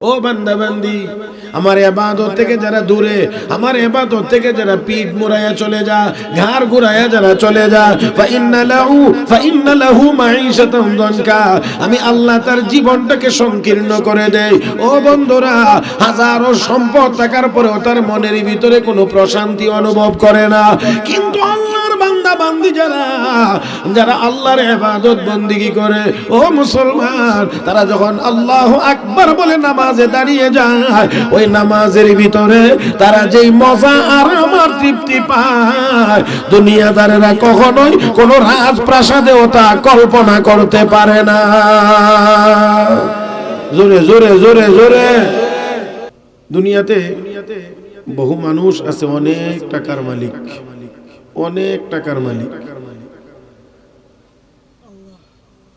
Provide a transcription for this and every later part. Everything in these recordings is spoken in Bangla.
ও বান্দা বান্দি আমার এবাদত থেকে যারা দূরে, আমার এবাদত থেকে যারা পিঠ মুড়াইয়া চলে যা, ঘাড় ঘুরাইয়া যারা চলে যা আমি আল্লাহ তার জীবনটাকে সংকীর্ণ করে দেই। ও বন্ধুরা, হাজারো সম্পদ থাকার পরেও তার মনের ভিতরে কোনো প্রশান্তি অনুভব করে না। কিন্তু আল্লাহর বান্দা, বান্দি যারা যারা আল্লাহর ইবাদত বন্দিগি করে, ও মুসলমান, তারা যখন আল্লাহ আকবার বলে নামাজে দাঁড়িয়ে যায়, ওই নামাজের ভিতরে তারা যেই মজা আর আমার তৃপ্তি পায়, দুনিয়াদারেরা কখনোই কোনো রাজপ্রাসাদেও তা কল্পনা করতে পারে না। জোরে জোরে জোরে জোরে। দুনিয়াতে বহু মানুষ আছে, অনেক টাকার মালিক। অনেক টাকার মালিক।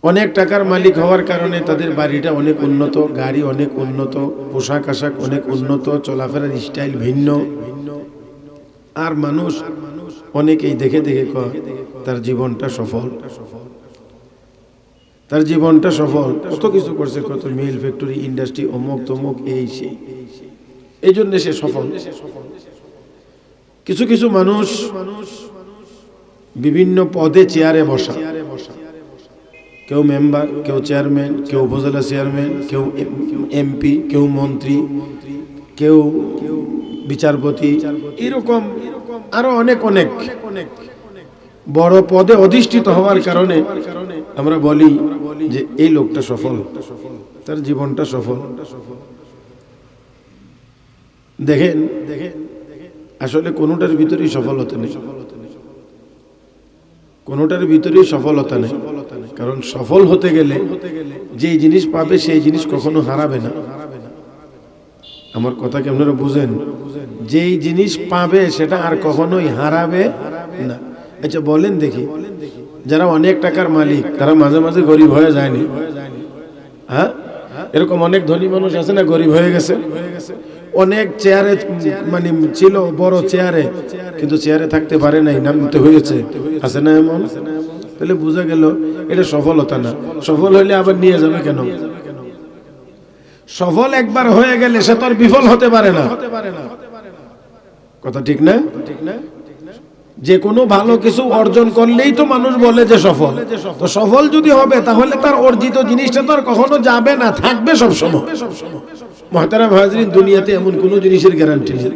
অনেক টাকার মালিক হওয়ার কারণে তাদের বাড়িটা অনেক উন্নত, গাড়ি অনেক উন্নত, পোশাক আশাক অনেক উন্নত, চলাফেরার স্টাইল ভিন্ন। আর মানুষ অনেকেই দেখে দেখে কয়, তার জীবনটা সফল। তার জীবনটা সফল। কত কিছু করছে, কত মিল ফ্যাক্টরি, ইন্ডাস্ট্রি, অমুক তমুক, এই সেই এই জন্য সে সফল। কিছু কিছু মানুষ বিভিন্ন পদে চেয়ারে বসা। কেউ মেম্বার, কেউ চেয়ারম্যান, কেউ উপজেলা চেয়ারম্যান, কেউ এমপি, কেউ মন্ত্রী, কেউ বিচারপতি, এরকম আরও অনেক অনেক বড় পদে অধিষ্ঠিত হওয়ার কারণে আমরা বলি যে এই লোকটা সফল, তার জীবনটা সফল। দেখেন দেখেন আসলে কোনোটার ভিতরেই সফল সফলতা নেই। কোনোটার ভিতরেই সফলতা নেই। কারণ সফল হতে গেলে যেই জিনিস পাবে, সেই জিনিস কখনো হারাবে না। আমার কথা আপনারা বুঝেন? যেই জিনিস পাবে, সেটা আর কখনোই হারাবে না। আচ্ছা বলেন দেখি। যারা অনেক টাকার মালিক, তারা মাঝে মাঝে গরিব হয়ে যায়নি হ্যাঁ? এরকম অনেক ধনী মানুষ আছে না, গরিব হয়ে গেছে? অনেক চেয়ারে মানে ছিল বড় চেয়ারে, কিন্তু চেয়ারে থাকতে পারে নাই, নামতে হয়েছে। আছে না এমন? তাহলে বোঝা গেল এটা সফলতা না। সফল হইলে আবার নিয়ে যাবে কেন? সফল একবার হয়ে গেলে সে তো আর বিফল হতে পারে না। কথা ঠিক না? ঠিক না যে কোনো ভালো কিছু অর্জন করলেই তো মানুষ বলে যে সফল। তো সফল যদি হবে, তাহলে তার অর্জিত জিনিসটা তো আর কখনো যাবে না, থাকবে সবসময় সবসময়। মহতারাম হাজরিন দুনিয়াতে এমন কোনো জিনিসের গ্যারান্টি নেই।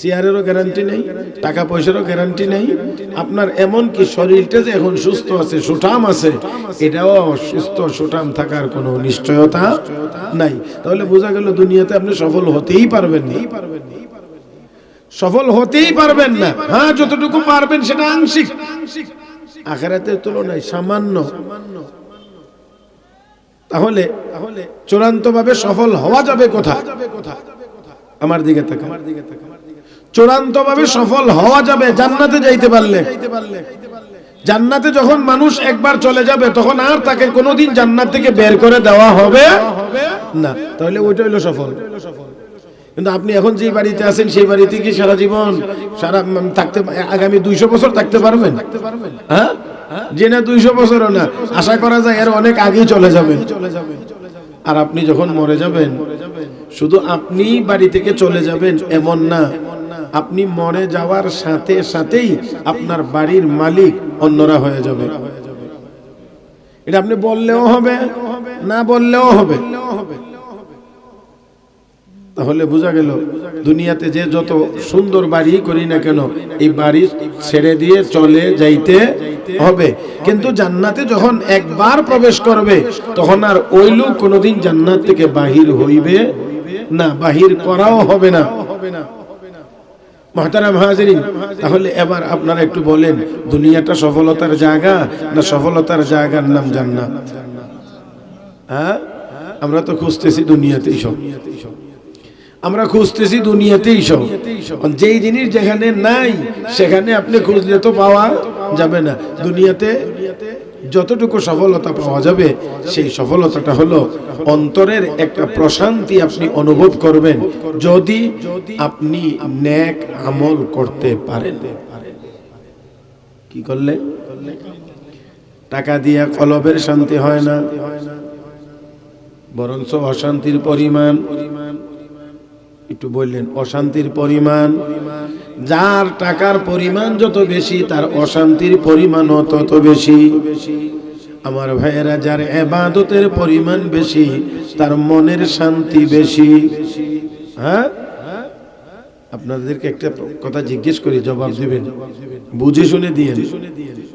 চেয়ারেরও গ্যারান্টি নেই টাকা পয়সারও গ্যারান্টি নেই। আপনার এমন কি শরীরটা যে এখন সুস্থ আছে, সুঠাম আছে, এটাও সুস্থ সুঠাম থাকার কোনো নিশ্চয়তা নাই। তাহলে বোঝা গেল দুনিয়াতে আপনি সফল হতেই পারবেন না। সফল হতেই পারবেন না। হ্যাঁ যতটুকু পারবেন সেটা আংশিক। আখেরাতের তুলনায় সামান্য তাহলে তাহলে চূড়ান্ত ভাবে সফল হওয়া যাবে কোথায়? আমার দিকে তাকা চূড়ান্ত ভাবে সফল হওয়া যাবে জান্নাতে যাইতে পারলে। জান্নাতে যখন মানুষ একবার চলে যাবে, তখন আর তাকে কোনোদিন জান্নাত থেকে বের করে দেওয়া হবে না। তাহলে ওইটা হইল সফল। কিন্তু আপনি এখন যে বাড়িতে আছেন, সেই বাড়িতে কি সারা জীবন, সারা থাকতে আগামী দুইশো বছর থাকতে পারবেন? হ্যাঁ? যে না দুইশো বছরও না, আশা করা যায় এর অনেক আগেই চলে যাবেন আর আপনি যখন মরে যাবেন, শুধু আপনি বাড়ি থেকে চলে যাবেন, এমন না। আপনি মরে যাওয়ার সাথে সাথেই আপনার বাড়ির মালিক অন্যরা হয়ে যাবে। এটা আপনি বললেও হবে, না বললেও হবে। তাহলে বোঝা গেল, দুনিয়াতে যে যত সুন্দর বাড়ি করি না কেন, এই বাড়ি ছেড়ে দিয়ে চলে যাইতে হবে। কিন্তু জান্নাতে যখন একবার প্রবেশ করবে, তখন আর ওই লোক কোনোদিন জান্নাত থেকে বাহির হইবে না, বাহির করাও হবে না। তাহলে এবার আপনারা একটু বলেন, দুনিয়াটা সফলতার জায়গা না সফলতার জায়গার নাম জান্নাত? হ্যাঁ? আমরা তো খুঁজতেছি দুনিয়াতেই সব। আমরা খুঁজতেছি দুনিয়াতেই সব। যেই জিনিস যেখানে নাই, সেখানে আপনি খুঁজলে তো পাওয়া যাবে না। দুনিয়াতে যতটুকু সফলতা পাওয়া যাবে, সেই সফলতাটা হলো অন্তরের একটা প্রশান্তি আপনি অনুভব করবেন, যদি আপনি ন্যাক আমল করতে পারেন। কি করলে? টাকা দিয়া কলবের শান্তি হয় না, বরঞ্চ অশান্তির পরিমাণ একটু বললেন, অশান্তির পরিমাণ। যার টাকার পরিমাণ যত বেশি, তার অশান্তির পরিমাণও তত বেশি। আমার ভাইয়েরা, যার এবাদতের পরিমাণ বেশি, তার মনের শান্তি বেশি। হ্যাঁ? আপনাদেরকে একটা কথা জিজ্ঞেস করি, জবাব দিবেন? বুঝে শুনে দিয়ে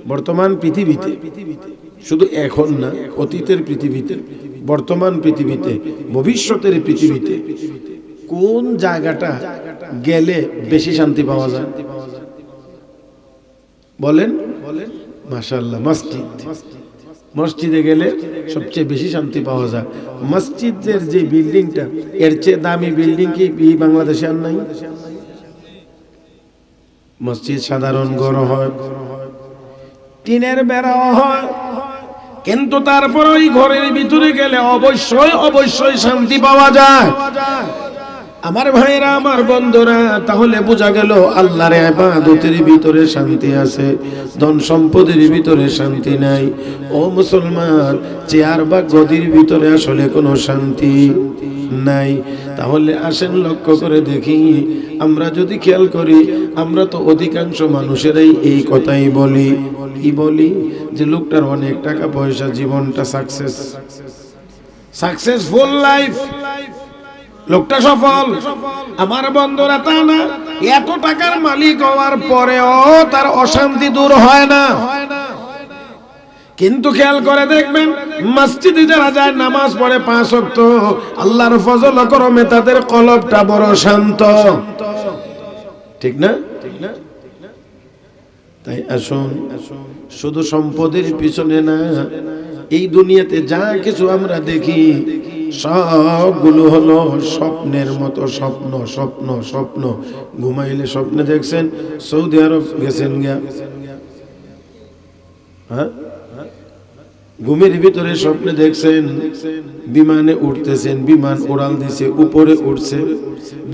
বর্তমান পৃথিবীতে, শুধু এখন না, অতীতের পৃথিবীতে, বর্তমান পৃথিবীতে, ভবিষ্যতের পৃথিবীতে কোন জায়গাটা গেলে বেশি শান্তি পাওয়া যায়? বলেন। বলেন মাশাল্লাহ মসজিদ। মসজিদে গেলে সবচেয়ে বেশি শান্তি পাওয়া যায়। মসজিদের যে বিল্ডিংটা, এর চেয়ে দামি বিল্ডিং কি বাংলাদেশে আর নাই? মসজিদ সাধারণ ঘর হয়, টিনের বেড়া হয়, কিন্তু তারপর ওই ঘরের ভিতরে গেলে অবশ্যই অবশ্যই শান্তি পাওয়া যায়। আমার ভাইরা আমার বন্ধুরা, তাহলে বোঝা গেল আল্লাহর ইবাদতের ভিতরে শান্তি আছে, ধন সম্পদের ভিতরে শান্তি নাই। ও মুসলমান, চেয়ার বা গদির ভিতরে আসলে কোনো শান্তি নাই। তাহলে আসেন লক্ষ্য করে দেখি, আমরা যদি খেয়াল করি, আমরা তো অধিকাংশ মানুষেরাই এই কথাই বলি। কি বলি? যে লোকটার অনেক টাকা পয়সা, জীবনটা সাকসেস সাকসেসফুল লাইফ লোকটা সফল। আমার বন্ধুরা তা না, এত টাকার মালিক হওয়ার পরেও তার অশান্তি দূর হয় না। কিন্তু খেয়াল করে দেখবেন, মসজিদে যারা যায়, নামাজ পড়ে পাঁচ ওয়াক্ত, আল্লাহর ফজল করমে তাদের কলবটা বড় শান্ত। ঠিক না? তাই আসুন, শুধু সম্পদের পিছনে না, এই দুনিয়াতে যা কিছু আমরা দেখি সবগুলো হলো স্বপ্নের মতো স্বপ্ন স্বপ্ন স্বপ্ন। ঘুমাইলে স্বপ্নে দেখছেন, সৌদি আরব গেছেন গিয়া। হ্যাঁ? ঘুমের ভিতরে স্বপ্নে দেখছেন, বিমানে উঠতেছেন, বিমান উড়াল দিছে, উপরে উঠছে।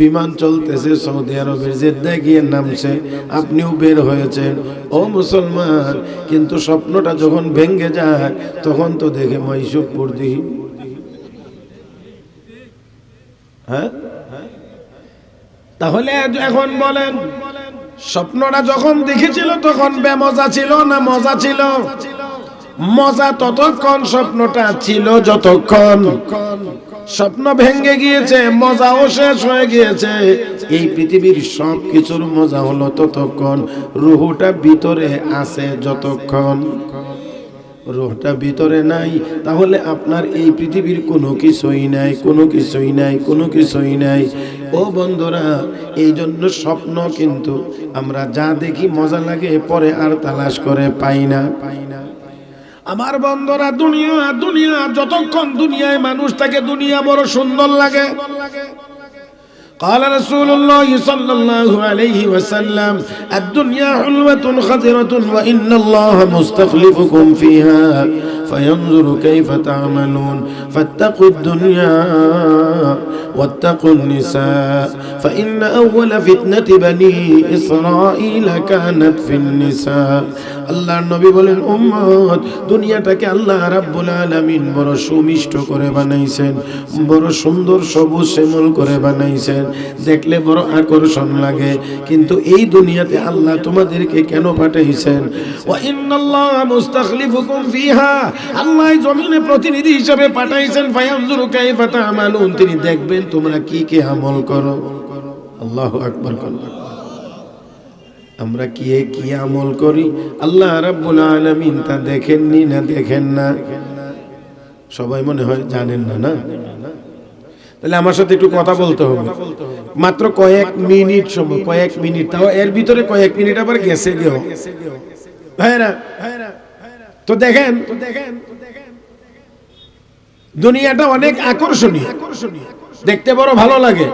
বিমান চলতেছে, সৌদি আরবের জেদ্দা গিয়ে নামছে। আপনিও বের হয়েছেন। ও মুসলমান, কিন্তু স্বপ্নটা যখন ভেঙ্গে যায়, তখন তো দেখে মাইসুক পড়দি হ্যাঁ? তাহলে এখন বলেন, স্বপ্নটা যখন দেখেছিল তখন বেমজা ছিল না মজা ছিল? মজা ততক্ষণ স্বপ্নটা ছিল যতক্ষণ স্বপ্ন ভেঙে গিয়েছে, মজাও শেষ হয়ে গিয়েছে। এই পৃথিবীর সব কিছুর মজা হলো ততক্ষণ, রুহুটা ভিতরে আছে যতক্ষণ। রোহটা ভিতরে নাই, তাহলে আপনার এই পৃথিবীর কোনো কিছুই নাই, কোনো কিছুই নাই, কোনো কিছুই নাই। ও বন্ধুরা এই জন্য স্বপ্ন কিন্তু আমরা যা দেখি মজা লাগে, পরে আর তালাশ করে পাই না পাই না। আমার বন্ধুরা, দুনিয়া দুনিয়া, যতক্ষণ দুনিয়ায় মানুষ থাকে, দুনিয়া বড় সুন্দর লাগে। قال رسول الله صلى الله عليه وسلم الدنيا حلوة خضرة وإن الله مستخلفكم فيها فينظر كيف تعملون. فاتقوا الدنيا واتقوا النساء فإن أول فتنة بني إسرائيل كانت في النساء. আল্লাহর নবী বলেন, উম্মত, দুনিয়াটাকে আল্লাহ রাব্বুল আলামিন বড় সুমিষ্ট করে বানাইছেন, বড় সুন্দর সবুজ শ্যামল করে বানাইছেন। দেখলে বড় আকর্ষণ লাগে, কিন্তু এই দুনিয়াতে আল্লাহ তোমাদেরকে কেন পাঠাইছেন? ওয়া ইন্নাল্লাহ মুস্তাখলিফুকুম ফিহা আল্লাহ জমিনে প্রতিনিধি হিসেবে পাঠাইছেন, ফায়ানজুরু কাইফা তা'মালুন তিনি দেখবেন তোমরা কি কি আমল করো। আল্লাহু আকবার, আল্লাহু আমরা কি কি আমল করি? আল্লাহ রাব্বুল আলামিন তা দেখেননি না দেখেন না? সবাই মনে হয় জানেন না না? তাহলে আমার সাথে একটু কথা বলতে হবে। মাত্র কয়েক মিনিট সময়, কয়েক মিনিট। তাও এর ভিতরে কয়েক মিনিট আবার গেছে গেও। ভাইরা তো দেখেন তো দেখেন দুনিয়াটা অনেক আকর্ষণীয় আকর্ষণীয়। দেখতে বড় ভালো লাগে।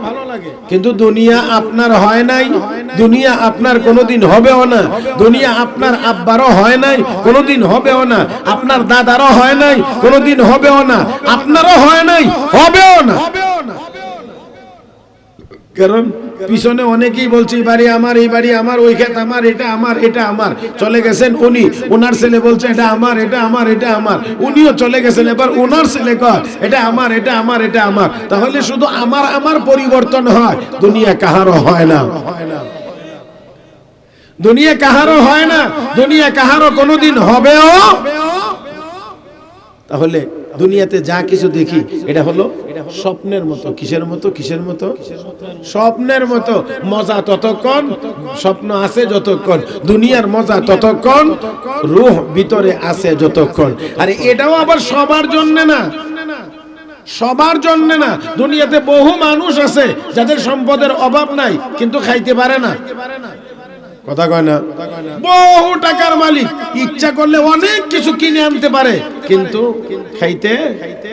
কিন্তু দুনিয়া আপনার হয় নাই। দুনিয়া আপনার কোনোদিন হবেও না। দুনিয়া আপনার আব্বারও হয় নাই। কোনোদিন হবেও না। আপনার দাদারও হয় নাই। কোনোদিন হবেও না। আপনারও হয় নাই। হবেও না। কারণ পিছনে অনেকেই বলছে, এই বাড়ি আমার, এই বাড়ি আমার, ওই ক্ষেত আমার, এটা আমার এটা আমার। চলে গেছেন উনি। ওনার ছেলে বলছে, এটা আমার এটা আমার এটা আমার। উনিও চলে গেছেন। এবার ওনার ছেলে কয়, এটা আমার এটা আমার এটা আমার। তাহলে শুধু আমার আমার পরিবর্তন হয়, দুনিয়া কাহারও হয় না হয় না। দুনিয়া কাহারও হয় না, দুনিয়া কাহারও কোনোদিন হবেও। তাহলে দুনিয়াতে যা কিছু দেখি, এটা হলো স্বপ্নের মতো, কিসের মতো কিসের মতো? স্বপ্নের মতো, মজা ততক্ষণ, স্বপ্ন আছে যতক্ষণ, দুনিয়ার মজা ততক্ষণ, রুহ ভিতরে আছে যতক্ষণ। আর এটাও আবার সবার জন্য না। সবার জন্য না। দুনিয়াতে বহু মানুষ আছে যাদের সম্পদের অভাব নাই, কিন্তু খাইতে পারে না। কথা কয় না বহু টাকার মালিক ইচ্ছা করলে অনেক কিছু কিনে আনতে পারে কিন্তু খাইতে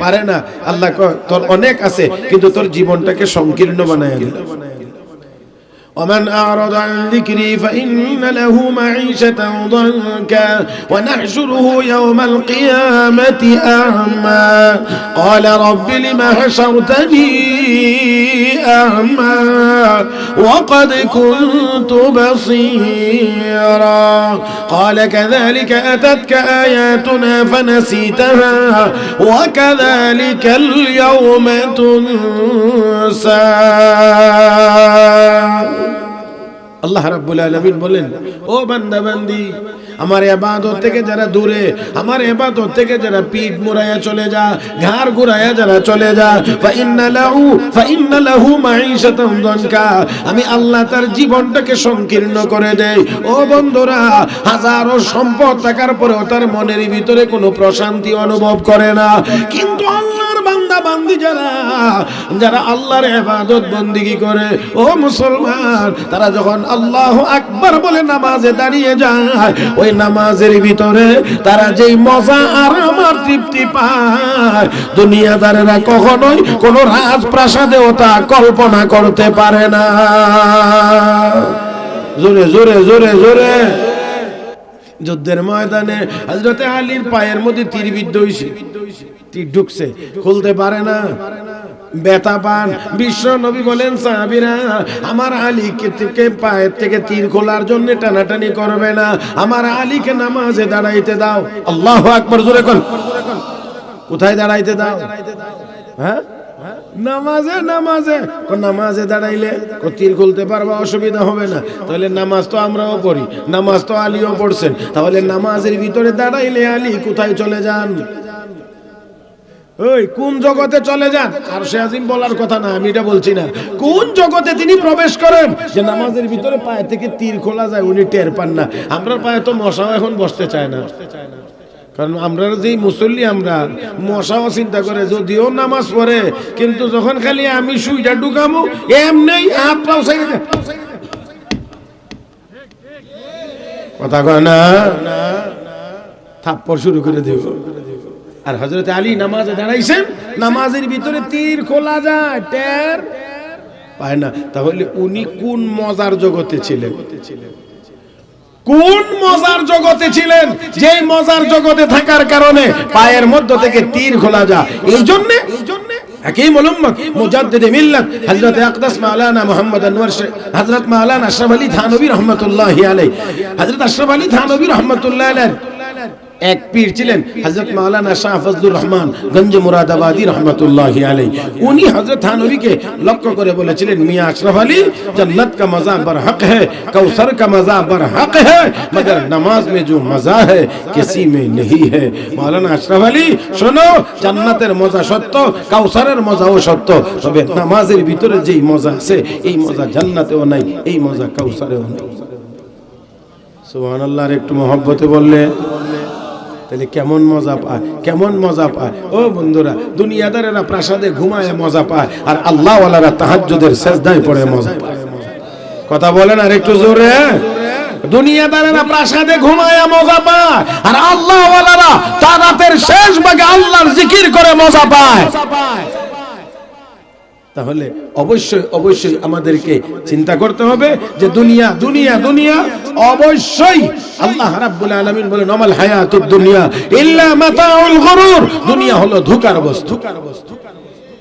পারে না আল্লাহ কয় তোর অনেক আছে কিন্তু তোর জীবনটাকে সংকীর্ণ বানায় দিল ومن أعرض عن ذكري فإن له معيشة ضنكا ونحشره يوم القيامة أعمى قال رب لم حشرتني أعمى وقد كنت بصيرا قال كذلك أتتك آياتنا فنسيتها وكذلك اليوم تنسى আল্লাহ রাব্বুল আলামিন বলেন ও বান্দা বান্দি আমার ইবাদত থেকে যারা দূরে, আমার ইবাদত থেকে যারা পিঠ মুড়ায়া চলে যা, ঘাড় ঘুরায়া যারা চলে যা আমি আল্লাহ তার জীবনটাকে সংকীর্ণ করে দেই। ও বন্ধুরা, হাজারো সম্পদ থাকার পরেও তার মনের ভিতরে কোনো প্রশান্তি অনুভব করে না। কিন্তু আল্লাহর বান্দা বান্দি যারা যারা আল্লাহর ইবাদত বন্দিগি করে, ও মুসলমান, তারা যখন আল্লাহ আকবার বলে নামাজে দাঁড়িয়ে যায়, ওই নামাজের ভিতরে তারা যেই মজা আর আমার তৃপ্তি পায়। দুনিয়াদারেরা কখনোই কোন রাজপ্রাসাদেও তা কল্পনা করতে পারে না। জোরে জোরে জোরে জোরে। যুদ্ধের ময়দানে হজরতে আলীর পায়ের মধ্যে তীর বিদ্ধ হয়েছে তীর ঢুকছে, খুলতে পারে না। বেতা পান। বিশ্ব নবী বলেন, সাহাবিরা, আমার আলীকে পায়ের থেকে তীর খোলার জন্য টানাটানি করবে না। আমার আলীকে নামাজে দাঁড়াইতে দাও। আল্লাহ আকবর, জোরে কোন। কোথায় দাঁড়াইতে দাও? হ্যাঁ? নামাজে নামাজে। নামাজে দাঁড়াইলে তীর খুলতে পারবা, অসুবিধা হবে না। তাহলে নামাজ তো আমরাও পড়ি, নামাজ তো আলীও পড়ছেন। তাহলে নামাজের ভিতরে দাঁড়াইলে আলী কোথায় চলে যান? ওই কোন জগতে চলে যান? আর সে আজিম বলার কথা না, আমি এটা বলছি না। কোন জগতে তিনি প্রবেশ করেন? যে নামাজের ভিতরে পায়ে থেকে তীর খোলা যায়, উনি টের পান না। আমরা পায়ে তো মশাও এখন বসতে চায় না। কারণ আমরা যেই মুসল্লি, আমরা মশাও চিন্তা করে, যদিও নামাজ পড়ে, কিন্তু যখন খালি আমি সুইটা ঢুকামো এমনি হাত পাও কথা কয় না? থাপ্পড় শুরু করে দেব। আর হজরত আলী নামাজে দাঁড়াইছেন, নামাজের ভিতরে তীর খোলা যায়, টের। পায় না। তাহলে উনি কোন মজার জগতে ছিলেন? কোন মজার জগতে ছিলেন? যে মজার জগতে থাকার কারণে পায়ের মধ্য থেকে তীর খোলা যায়। এই জন্য হাকিম মিল্লাত, হযরত আকদাস মাওলানা মোহাম্মদ আনোয়ার হযরত মাওলানা আশরাফ আলী থানভী রহমাতুল্লাহি হযরত আশরাফ আলী থানভী রহমাতুল্লাহি এক পীর ছিলেন হজরত মাওলানা শাহ ফজলুর রহমান গঞ্জ মুরাদাবাদী রহমতুল্লাহ আলাই উনি হজরত থানবীকে লক্ষ্য করে বলেছিলেন, মিয়া আশরফ আলী, জন্নত কা মজা বর হক হ্যাঁ কৌসর কা মজা বর হক হ্যাঁ মগর নমাজ মে জো মজা হ্যাঁ কিসি মে নেহি হ্যাঁ মাওলানা আশরফ আলী, শোনো, জান্নাতের মজা সত্য, কাউসারের মজাও সত্য, তবে নামাজের ভিতরে যেই মজা আছে, এই মজা জান্নাতেও নাই, এই মজা কৌসরেও নাই। সুবহানাল্লাহর একটু মহব্বতে বললে তাহলে কেমন মজা পায়? কেমন মজা পায়? ও বন্ধুরা, দুনিয়াদারেরা প্রাসাদে ঘুমায়, মজা পায়, আর আল্লাহওয়ালারা তাহাজ্জুদের সেজদায় পড়ে, মজা পায়। কথা বলেন আর একটু জোরে। দুনিয়াদারেরা প্রাসাদে ঘুমায়, মজা পায়, আর আল্লাহওয়ালারা তারাতের শেষ ভাগে আল্লাহর জিকির করে মজা পায়। তাহলে অবশ্যই অবশ্যই আমাদেরকে চিন্তা করতে হবে যে দুনিয়া দুনিয়া দুনিয়া, অবশ্যই আল্লাহ রাব্বুল আলামিন বলেন অমাল হায়াতুদ দুনিয়া ইল্লা মাতাউল গরুর। দুনিয়া হলো ধোঁকার বস্তু।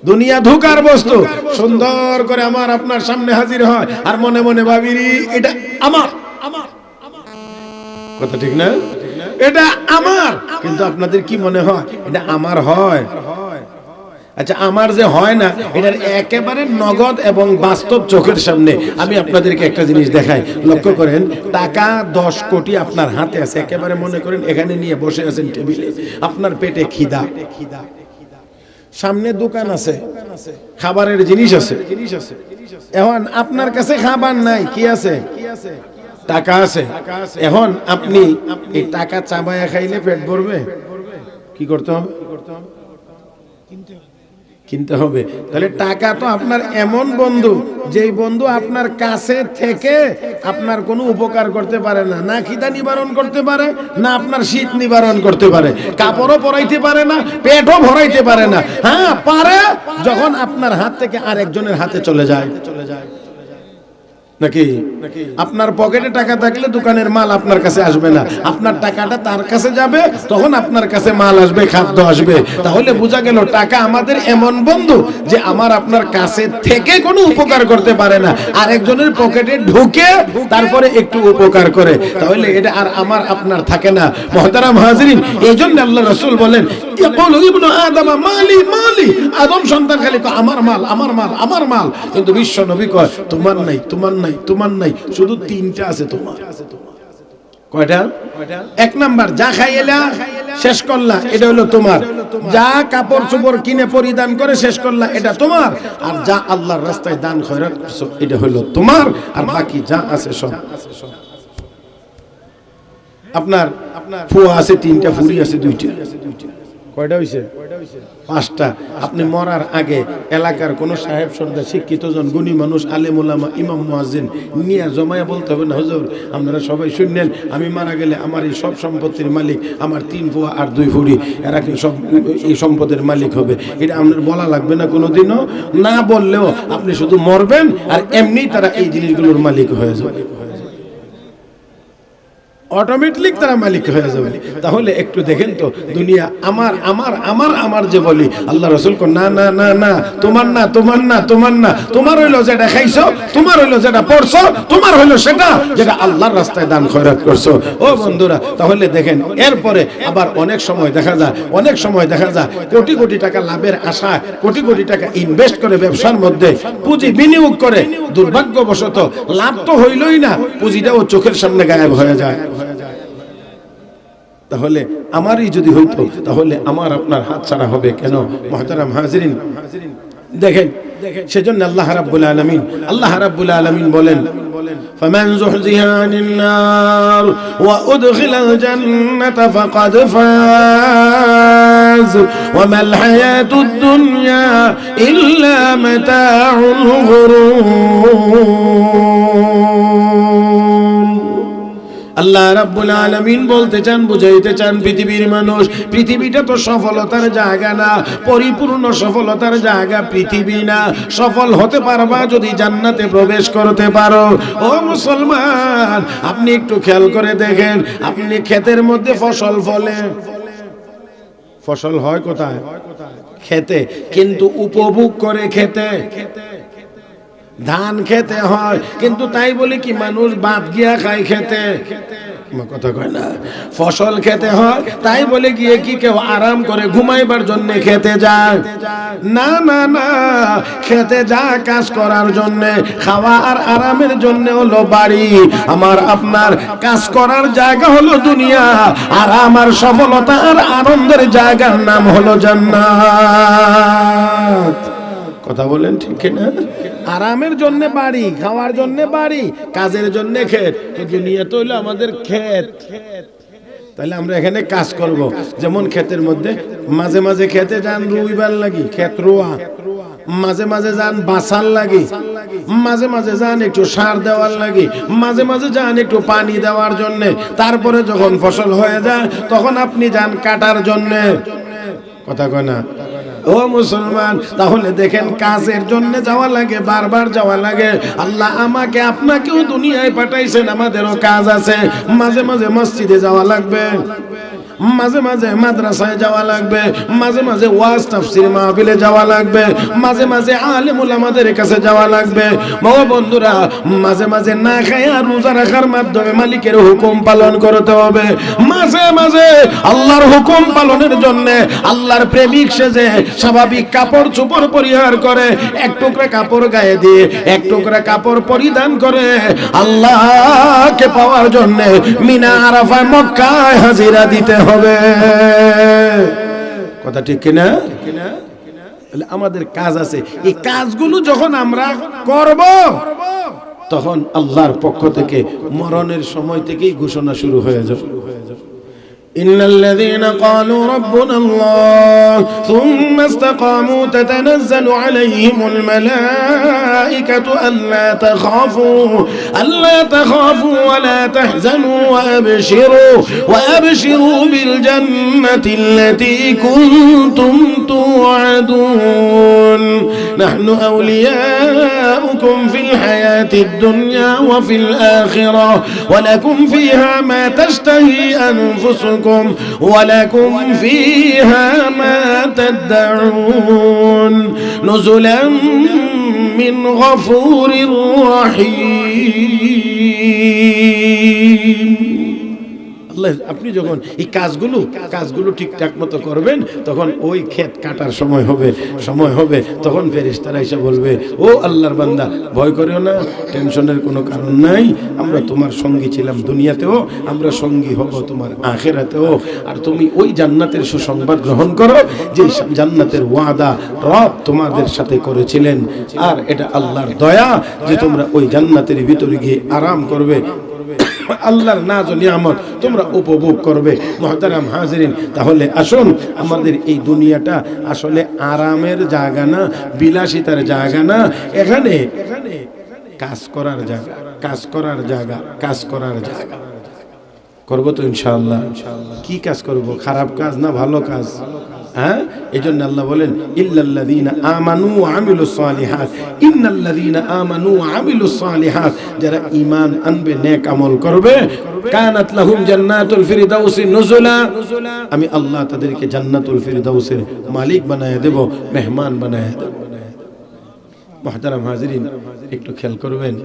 দুনিয়া ধোকার বস্তু। সুন্দর করে আমার আপনার সামনে হাজির হয়। আর মনে মনে ভাবিরি, এটা আমার আমার। কথা ঠিক না? এটা আমার। কিন্তু আপনাদের কি মনে হয়? এটা আমার হয়। আচ্ছা আমার যে হয় না, এটার একেবারে নগদ এবং বাস্তব চোখের সামনে আমি আপনাদেরকে একটা জিনিস দেখাই। লক্ষ্য করেন, টাকা দশ কোটি আপনার হাতে আছে। একেবারে মনে করেন এখানে নিয়ে বসে আছেন টেবিলে। আপনার পেটে খিদা। সামনে দোকান আছে, খাবারের জিনিস আছে। এখন আপনার কাছে খাবার নাই, কি আছে? টাকা আছে। এখন আপনি এই টাকা চাবায়া খাইলে পেট ভরবে? কি করতে হবে? কিনতে হবে তাহলে টাকা তো আপনার এমন বন্ধু, যেই বন্ধু আপনার কাছে থেকে আপনার কোনো উপকার করতে পারে না। না খিদা নিবারণ করতে পারে, না আপনার শীত নিবারণ করতে পারে। কাপড়ও পরাইতে পারে না, পেটও ভরাইতে পারে না। হ্যাঁ পারে যখন আপনার হাত থেকে আরেকজনের হাতে চলে যায় চলে যায়। নাকি? আপনার পকেটে টাকা থাকলে দোকানের মাল আপনার কাছে আসবে না। আপনার টাকাটা তার কাছে যাবে, তখন আপনার কাছে মাল আসবে, খাদ্য আসবে। তাহলে বোঝা গেল টাকা আমাদের এমন বন্ধু যে আমার আপনার কাছে থেকে কোনো উপকার করতে পারে না। আর একজনের পকেটে ঢুকে তারপরে একটু উপকার করে। তাহলে এটা আর আমার আপনার থাকে না। মহতারাম হাজরিন, এই জন্য আল্লাহ রসুল বলেন ইয়াকুলু ইবনু আদম মালি মালি। আদম সন্তান খালি কয়, আমার মাল আমার মাল আমার মাল। কিন্তু বিশ্ব নবী কয় তোমার নাই তোমার নাই তোমার নাই শুধু তিনটা আছে তোমার। কয়টা? এক নাম্বার যা খাইয়েলা শেষ করলা এটা হলো তোমার। যা কাপড় চোপড় কিনে পরিধান করে শেষ করলা এটা তোমার। আর যা আল্লাহর রাস্তায় দান খয়রাত করছ এটা হলো তোমার। আর বাকি যা আছে সব। আপনার ফুয়া আছে তিনটা ফুরি আছে দুইটা। কয়টা হইছে? পাঁচটা। আপনি মরার আগে এলাকার কোন সাহেব সর্দার শিক্ষিত জন, গুণী মানুষ ইমাম জমায়া বলতে হবে আপনারা সবাই শুনলেন আমি মারা গেলে আমার এই সব সম্পত্তির মালিক, আমার তিন ফুয়া আর দুই ফুড়ি, এরা কি সব এই সম্পদের মালিক হবে? এটা আপনার বলা লাগবে না কোনোদিনও? না বললেও আপনি শুধু মরবেন আর এমনি তারা এই জিনিসগুলোর মালিক হয়ে যাবে। অটোমেটিক তারা মালিক হয়ে যাবে। তাহলে একটু দেখেন তো, দুনিয়া আমার আমার আমার আমার যে বলি, আল্লাহ রসুল না না না না, তোমার না তোমার না তোমার না, তোমার হইল যেটা খাইছো, তোমার হইল যেটা পড়ছো তোমার হইল সেটা যেটা আল্লাহর রাস্তায় দান খয়রাত করছ। ও বন্ধুরা, তাহলে দেখেন, এরপরে আবার অনেক সময় দেখা যায়, অনেক সময় দেখা যায়, কোটি কোটি টাকা লাভের আশা কোটি কোটি টাকা ইনভেস্ট করে ব্যবসার মধ্যে, পুঁজি বিনিয়োগ করে, দুর্ভাগ্যবশত লাভ তো হইলই না, পুঁজিটাও চোখের সামনে গায়েব হয়ে যায়। তাহলে আমারই যদি হইতো তাহলে আমার আপনার হাত ছাড়া হবে কেন মহতারাম হাজরিন দেখেন সেজন্য আল্লাহ রাব্বুল আলামিন আল্লাহ রাব্বুল আলামিন বলেন فمن زحزح عن النار وأدخل الجنة فقد فاز وما الحياة الدنيا إلا متاع الغرور আল্লাহ রাব্বুল আলামিন বলতে চান, বুঝাইতে চান, পৃথিবীর মানুষ, পৃথিবীটা তো সফলতার জায়গা না, পরিপূর্ণ সফলতার জায়গা পৃথিবী না। সফল হতে পারবা যদি জান্নাতে প্রবেশ করতে পারো। ও মুসলমান, আপনি একটু খেয়াল করে দেখেন, আপনি ক্ষেতের মধ্যে ফসল ফলে। ফসল হয় কোথায়? খেতে, কিন্তু উপভোগ করে খেতে। ধান খেতে হয়, কিন্তু তাই বলে কি মানুষ বাদ গিয়া খায় খেতে। কথা কয় না। ফসল খেতে হয়, তাই বলে গিয়ে কি কেউ আরাম করে ঘুমাইবার জন্য খেতে যায়। না না না, খেতে যা কাজ করার জন্য, খাওয়া আর আরামের জন্য হলো বাড়ি। আমার আপনার কাজ করার জায়গা হলো দুনিয়া, আর আমার সফলতা আর আনন্দের জায়গার নাম হলো জান্নাত। কথা বলেন ঠিক না আরামের জন্য বাড়ি খাওয়ার জন্য বাড়ি কাজের জন্য ক্ষেত। দুনিয়া তো হলো আমাদের ক্ষেত। তাহলে আমরা এখানে কাজ করব। যেমন ক্ষেতের মধ্যে মাঝে মাঝে খেতে যান রুইবার লাগি ক্ষেত রোয়া। মাঝে মাঝে যান বাসার লাগি মাঝে মাঝে যান একটু সার দেওয়ার লাগি মাঝে মাঝে যান একটু পানি দেওয়ার জন্য। তারপরে যখন ফসল হয়ে যায় তখন আপনি যান কাটার জন্য। কথা কয় না? ও মুসলমান, তাহলে দেখেন কাজের জন্য যাওয়া লাগে, বারবার যাওয়া লাগে। আল্লাহ আমাকে, আপনাকেও দুনিয়ায় পাঠাইছেন, আমাদেরও কাজ আছে। মাঝে মাঝে মসজিদে যাওয়া লাগবে। মাঝে মাঝে মাদ্রাসায় যাওয়া লাগবে, মাঝে মাঝে ওয়াজ তাফসির মাহফিলে যাওয়া লাগবে, মাঝে মাঝে আলেমুল আমাদের কাছে যাওয়া লাগবে। বাবা বন্ধুরা, মাঝে মাঝে না খায় আর রোজা রাখার মাধ্যমে মালিকের হুকুম পালন করতে হবে। মাঝে মাঝে আল্লাহর হুকুম পালনের জন্য আল্লাহর প্রেমিক সেজে স্বাভাবিক কাপড় চোপড় পরিহার করে, এক টুকরা কাপড় গায়ে দিয়ে, এক টুকরা কাপড় পরিধান করে আল্লাহকে পাওয়ার জন্য মিনা আরাফায় মক্কায় হাজিরা দিতে হবে। কথা ঠিক কিনা? তাহলে আমাদের কাজ আছে। এই কাজগুলো যখন আমরা করব, তখন আল্লাহর পক্ষ থেকে মরণের সময় থেকেই ঘোষণা শুরু হয়ে যাবে। إن الذين قالوا ربنا الله ثم استقاموا تتنزل عليهم الملائكة ألا تخافوا ألا تخافوا ولا تحزنوا وأبشروا وأبشروا بالجنة التي كنتم توعدون نحن أولياؤكم في الحياة الدنيا وفي الآخرة ولكم فيها ما تشتهي أنفسكم ولكم فيها ما تدعون نزلا من غفور رحيم. আল্লাহ, আপনি যখন এই কাজগুলো কাজগুলো ঠিকঠাক মতো করবেন, তখন ওই ক্ষেত কাটার সময় হবে সময় হবে। তখন ফেরেশতারা এসে বলবে, ও আল্লাহর বান্দা, ভয় করিও না, টেনশনের কোনো কারণ নাই। আমরা তোমার সঙ্গী ছিলাম দুনিয়াতেও, আমরা সঙ্গী হব তোমার আখেরাতেও। আর তুমি ওই জান্নাতের সুসংবাদ গ্রহণ করো, যে জান্নাতের ওয়াদা রব তোমাদের সাথে করেছিলেন। আর এটা আল্লাহর দয়া যে তোমরা ওই জান্নাতের ভিতরে গিয়ে আরাম করবে আল্লাহর নাজ নিয়ামত তোমরা উপভোগ করবে। মহতারাম হাজরিন, তাহলে আসুন আমাদের এই দুনিয়াটা আসলে আরামের জায়গা না, বিলাসিতার জায়গা না, এখানে কাজ করার জায়গা, কাজ করার জায়গা, কাজ করার জায়গা। করব তো ইনশাআল্লাহ। কি কাজ করব? খারাপ কাজ না ভালো কাজ? হ্যাঁ? এই জন্য আল্লাহ বলেন যারা ঈমান আনবে, নেক আমল করবে আমি আল্লাহ তাদেরকে জান্নাতুল ফিরদাউসের মালিক বানায় দেব, মেহমান বানায় দেব। একটু খেয়াল করবেন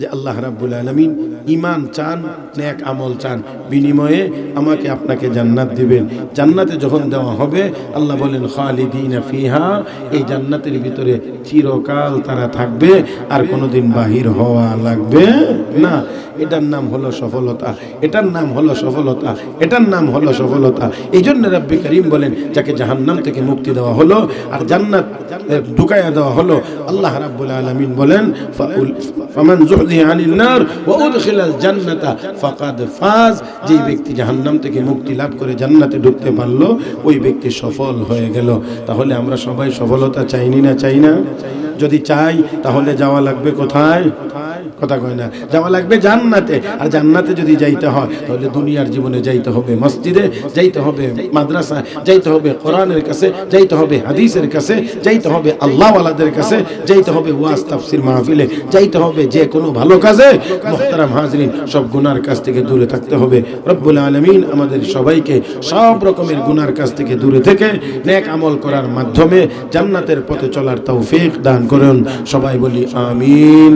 যে আল্লাহ রাব্বুল আলামিন ঈমান চান, নেক আমল চান, বিনিময়ে আমাকে আপনাকে জান্নাত দিবেন। জান্নাতে যখন দেওয়া হবে, আল্লাহ বলেন, খালিদিনা ফিহা, এই জান্নাতের ভিতরে চিরকাল তারা থাকবে, আর কোনোদিন বাহির হওয়া লাগবে না। এটার নাম হলো সফলতা, এটার নাম হলো সফলতা, এটার নাম হলো সফলতা। এই জন্য রাব্বি করিম বলেন, যাকে জাহান্নাম থেকে মুক্তি দেওয়া হলো, আর জান্নাত ঢুকাইয়া দেওয়া হলো, আল্লাহ রাব্বুল আলামিন বলেন ফামান যেই ব্যক্তি জাহান্নাম থেকে মুক্তি লাভ করে জান্নাতে ঢুকতে পারল, ওই ব্যক্তি সফল হয়ে গেল। তাহলে আমরা সবাই সফলতা চাইনি না চাই না? যদি চাই, তাহলে যাওয়া লাগবে কোথায়? কথা কয় না। যাওয়া লাগবে জান্নাতে। আর জান্নাতে যদি যাইতে হয়, তাহলে দুনিয়ার জীবনে যাইতে হবে মসজিদে, যাইতে হবে মাদ্রাসা যাইতে হবে কোরআনের কাছে, যাইতে হবে হাদিসের কাছে, যাইতে হবে আল্লাহওয়ালাদের কাছে, যাইতে হবে ওয়াজ, তাফসির, মাহফিলে, যাইতে হবে যে কোনো ভালো কাজে। মোহতারাম হাজরিন, সব গুনার কাছ থেকে দূরে থাকতে হবে। রব্বুল আলমিন আমাদের সবাইকে সব রকমের গুনার কাছ থেকে দূরে থেকে নেক আমল করার মাধ্যমে জান্নাতের পথে চলার তৌফিক দান করুন। সবাই বলি আমিন।